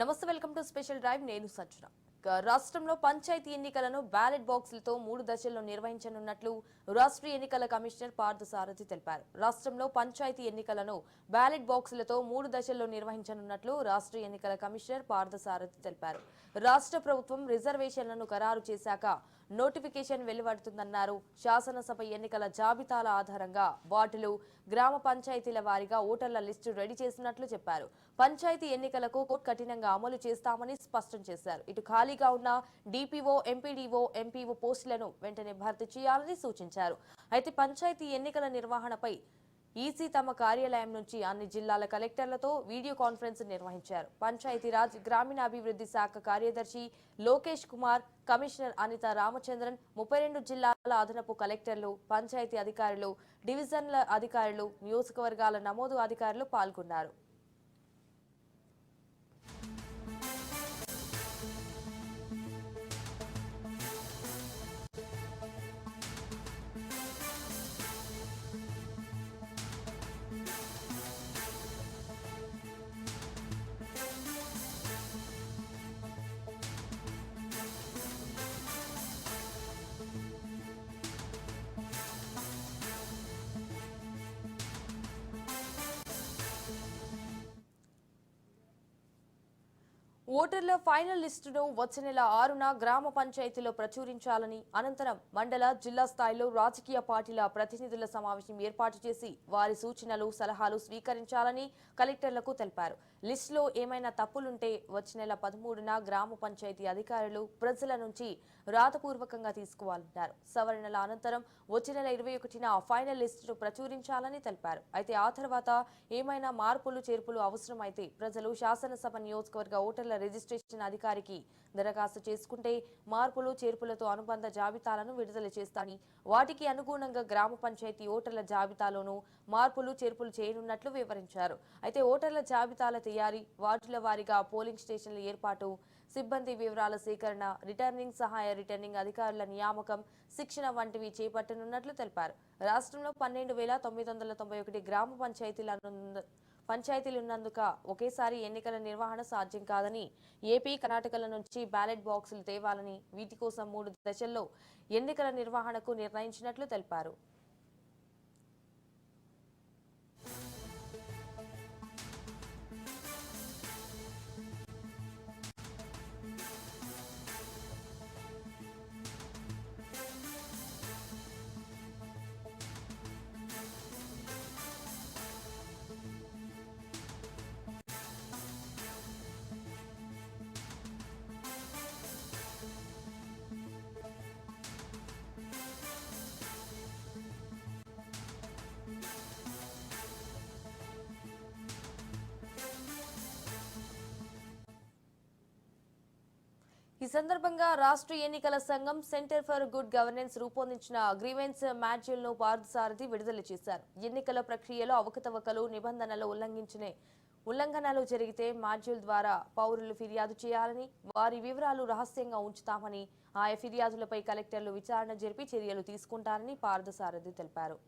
నమస్తే welcome to special drive. నేను సజ్జన రాష్ట్రంలో పంచాయతీ ఎన్నికలను బ్యాలెట్ బాక్సులతో మూడు దశల్లో నిర్వహించనున్నట్లు రాష్ట్ర ఎన్నికల కమిషనర్ పార్థసారథి తెలిపారు. రాష్ట్రంలో పంచాయతీ ఎన్నికలను బ్యాలెట్ బాక్సులతో మూడు దశల్లో నిర్వహించనున్నట్లు రాష్ట్ర ఎన్నికల కమిషనర్ పార్థసారథి తెలిపారు. రాష్ట్ర ప్రభుత్వం రిజర్వేషన్లను ఖరారు చేశాక నోటిఫికేషన్ వెలువడుతుందన్నారు. శాసనసభ ఎన్నికల జాబితాల ఆధారంగా వార్డులు గ్రామ పంచాయతీల వారీగా ఓటర్ల లిస్టు రెడీ చేసినట్లు చెప్పారు. పంచాయతీ ఎన్నికలకు కఠినంగా అమలు చేస్తామని స్పష్టం చేశారు. ఇటు ఖాళీ ఖాళీగా ఉన్న డిపిఓ ఎంపీడీఓ ఎంపీఓ పోస్టులను వెంటనే భర్తీ చేయాలని సూచించారు. అయితే పంచాయతీ ఎన్నికల నిర్వహణపై ఈసీ తమ కార్యాలయం నుంచి అన్ని జిల్లాల కలెక్టర్లతో వీడియో కాన్ఫరెన్స్ నిర్వహించారు. పంచాయతీరాజ్ గ్రామీణాభివృద్ధి శాఖ కార్యదర్శి లోకేష్ కుమార్ కమిషనర్ అనిత రామచంద్రన్ ముప్పై రెండు జిల్లాల అదనపు కలెక్టర్లు పంచాయతీ అధికారులు డివిజన్ల అధికారులు నియోజకవర్గాల నమోదు అధికారులు పాల్గొన్నారు. ఓటర్ల ఫైనల్ లిస్టును వచ్చే నెల ఆరున గ్రామ పంచాయతీలో ప్రచురించాలని అనంతరం మండల జిల్లా స్థాయిలో రాజకీయ పార్టీల ప్రతినిధుల సమావేశం ఏర్పాటు చేసి వారి సూచనలు సలహాలు స్వీకరించాలని కలెక్టర్లకు తెలిపారు. లిస్టులో ఏమైనా తప్పులుంటే వచ్చే నెల పదమూడున గ్రామ పంచాయతీ అధికారులు ప్రజల నుంచి రాతపూర్వకంగా తీసుకోవాలన్నారు. సవరణల అనంతరం వచ్చే నెల ఇరవై ఒకటిన ఫైనల్ లిస్టును ప్రచురించాలని తెలిపారు. అయితే ఆ తర్వాత ఏమైనా మార్పులు చేర్పులు అవసరమైతే ప్రజలు శాసనసభ నియోజకవర్గ ఓటర్ల రిజిస్ట్రేషన్ అధికారికి దరఖాస్తు చేసుకుంటే మార్పులు చేర్పులతో అనుబంధ జాబితాలను విడుదల చేస్తాని వాటికి అనుగుణంగా గ్రామ పంచాయతీ ఓటర్ల జాబితాలోనూ మార్పులు చేర్పులు చేయనున్నట్లు వివరించారు. అయితే ఓటర్ల జాబితాల తయారీ వార్డుల వారీగా పోలింగ్ స్టేషన్ల ఏర్పాటు సిబ్బంది వివరాల సేకరణ రిటర్నింగ్ సహాయ రిటర్నింగ్ అధికారుల నియామకం శిక్షణ వంటివి చేపట్టనున్నట్లు తెలిపారు. రాష్ట్రంలో పన్నెండు వేల తొమ్మిది వందల తొంభై ఒకటి గ్రామ పంచాయతీల పంచాయతీలున్నందుక ఒకేసారి ఎన్నికల నిర్వహణ సాధ్యం కాదని ఏపీ కర్ణాటకల నుంచి బ్యాలెట్ బాక్సులు తేవాలని వీటి కోసం మూడు దశల్లో ఎన్నికల నిర్వహణకు నిర్ణయించినట్లు తెలిపారు. ఈ సందర్భంగా రాష్ట్ర ఎన్నికల సంఘం సెంటర్ ఫర్ గుడ్ గవర్నెన్స్ రూపొందించిన గ్రీవెన్స్ మాడ్యూల్ను పార్థసారథి విడుదల చేశారు. ఎన్నికల ప్రక్రియలో అవకతవకలు నిబంధనలు ఉల్లంఘించిన ఉల్లంఘనలు జరిగితే మాడ్యూల్ ద్వారా పౌరులు ఫిర్యాదు చేయాలని వారి వివరాలు రహస్యంగా ఉంచుతామని ఆయా ఫిర్యాదులపై కలెక్టర్లు విచారణ జరిపి చర్యలు తీసుకుంటారని పార్థసారథి తెలిపారు.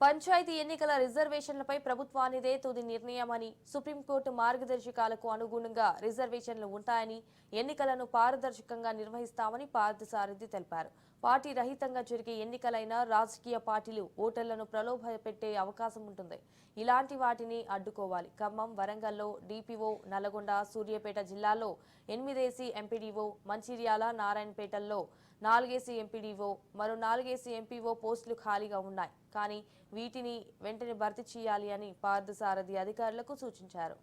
పంచాయతీ ఎన్నికల రిజర్వేషన్లపై ప్రభుత్వానిదే తుది నిర్ణయమని సుప్రీంకోర్టు మార్గదర్శకాలకు అనుగుణంగా రిజర్వేషన్లు ఉంటాయని ఎన్నికలను పారదర్శకంగా నిర్వహిస్తామని పార్థసారథి తెలిపారు. పార్టీ రహితంగా జరిగే ఎన్నికలైన రాజకీయ పార్టీలు ఓటర్లను ప్రలోభపెట్టే అవకాశం ఉంటుంది. ఇలాంటి వాటిని అడ్డుకోవాలి. ఖమ్మం వరంగల్లో డిపిఓ నల్గొండ సూర్యాపేట జిల్లాల్లో ఎనిమిదేసి ఎంపీడీఓ మంచిర్యాల నారాయణపేటల్లో నాలుగేసి ఎంపీడీఓ మరో నాలుగేసి ఎంపీఓ పోస్టులు ఖాళీగా ఉన్నాయి. కానీ వీటిని వెంటనే భర్తీ చేయాలి అని పార్థసారథి అధికారులకు సూచించారు.